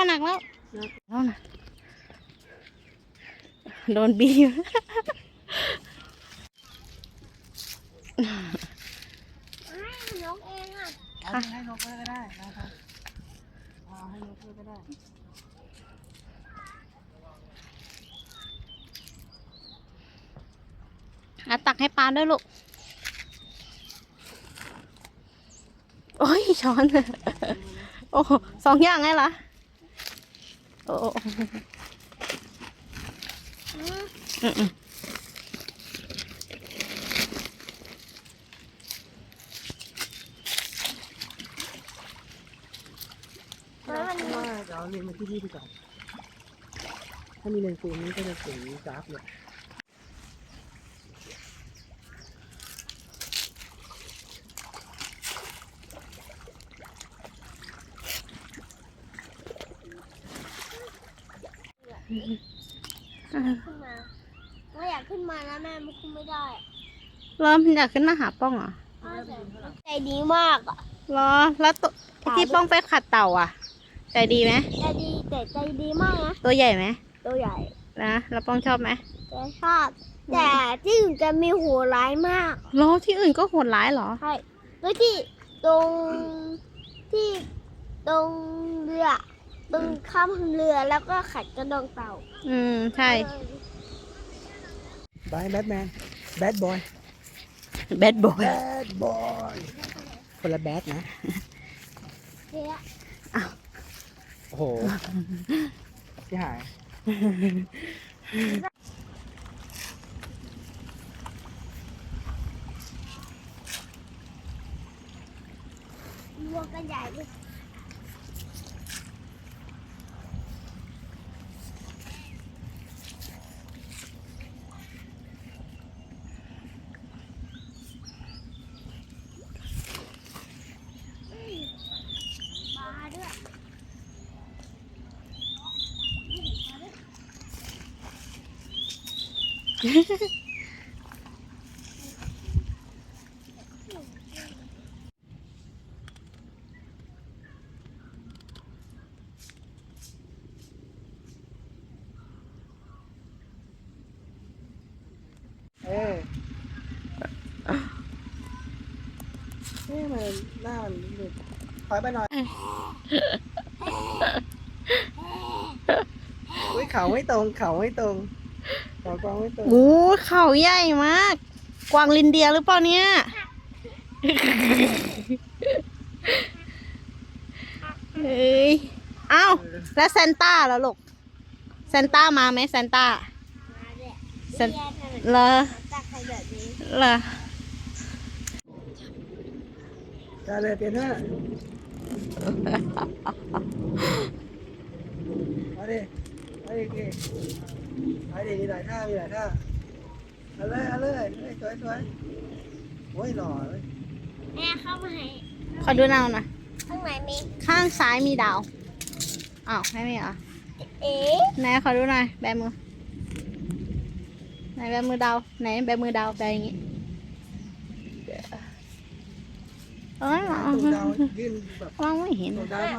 ว่าหนักแล้วแล้วนะโดนบีบนกเองอะเอาให้นกด้วยก็ได้นะครับเอาให้นกด้วยก็ได้อะตักให้ปลาด้วยลูก โอ้ยช้อน โอ้โหสองอย่างไงล่ะ โอ้โหอืมอืมแล้วมันว่าจะเอาเรียนมาที่นี่ดีกว่าถ้ามีเลนส์ซูมนี่ก็จะสูงกราฟเลย ขึ้นมาไม่อยากขึ้นมานะแม่มันขึ้นไม่ได้เริ่มอยากขึ้นมาหาป้องเหรอใจดีมากอะเหรอแล้วตัวที่ป้องไปขัดเต่าอะ ใจดีไหมใจดีแต่ใจดีมากนะตัวใหญ่ไหมตัวใหญ่นะแล้วป้องชอบไหมแต่ชอบ แต่ที่อื่นจะมีหัวร้ายมากเหรอที่อื่นก็โหดร้ายเหรอใช่แล้วที่ตรงที่ตรงเรือ ตรงข้ามเรือแล้วก็ขัดกระดองเต่าอืม ใช่บายแบทแมน แบดบอย แบดบอยแบดบอย คนละแบดนะ เนี่ยโอ้โหที่หาย วัวกันใหญ่เลย เอ้ยนี่มันหน้ามันนี่เลยถ อยไปหน่อยอุ้ยเขาไม่ตรงเขาไม่ตรงเขากองไม่ตรงโอ้เขาใหญ่มาก กวางลินเดียหรือเปล่าเนี่ย เฮ้ย เอ้า แล้วซานต้าแล้วลูกซานต้ามาไหมซานต้ามาเนี่ยฉันเรียนอะไรเหรอตักใครแบบนี้เหรอได้เลยเปลี่ยนหน้าเอาดิเอาดิ เก๋เอาดิมีหลายท่า มีหลายท่าเอาเลยเอาเลยเอาเลยสวยสวยโอ้ยหล่อเลยแม่เข้ามาให้ขอดูเนาหน่อยข้างในมีข้างซ้ายมีดาวอ้าวไม่มีเหรอเอ๊ะไหนขอดูหน่อยแบมือไหนแบมือดาวไหนแบมือดาวแบอย่างงี้เอ้ยตัวดาวยื่นแบบมองไม่เห็นตัวดาว